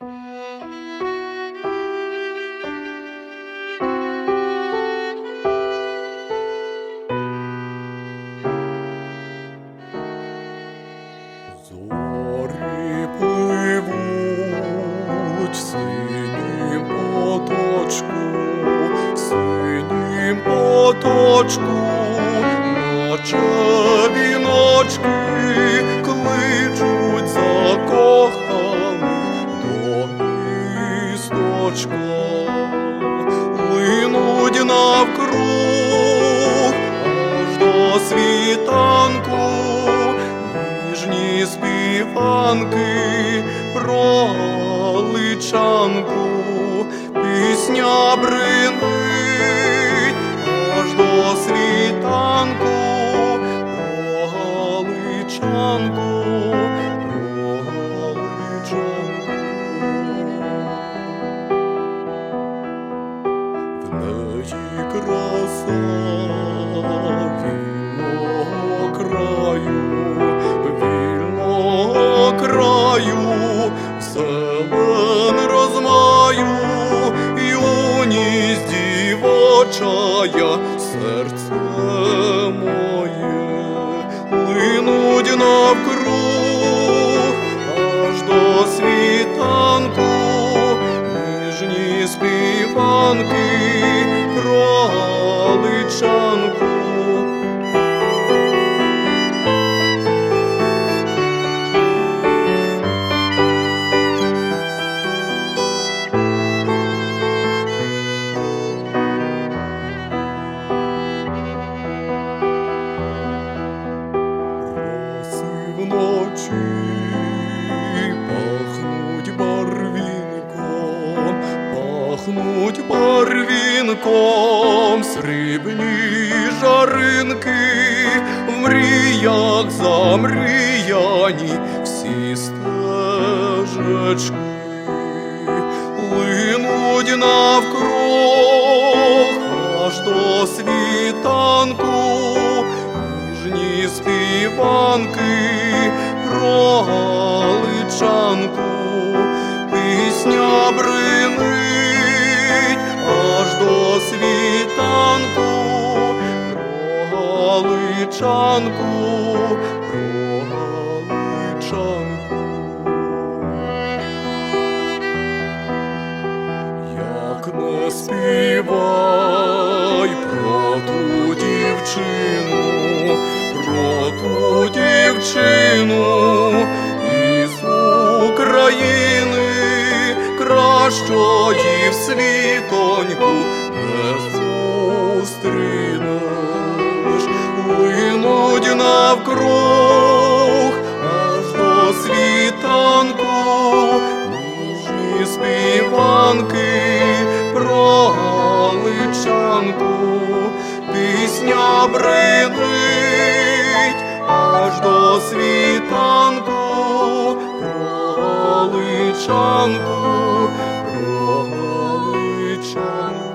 Зорі пливуть синім поточку, синім поточку, наче віночки до світанку ніжні співанки про личанку, пісня бринить зелен розмаю, юність дівочая, серце моє, линуть навкруг, аж до світанку, ніжні співанки про галичанку. Срібні жаринки, в мріях замріяні всі стежечки, линуть навкруг аж до світанку. Ніжні співанки про галичанку, про. Як не співай про ту дівчину, про ту дівчину із України, кращої в світоньку не пісня бринить аж до світанку, про Галичанку, про Галичанку.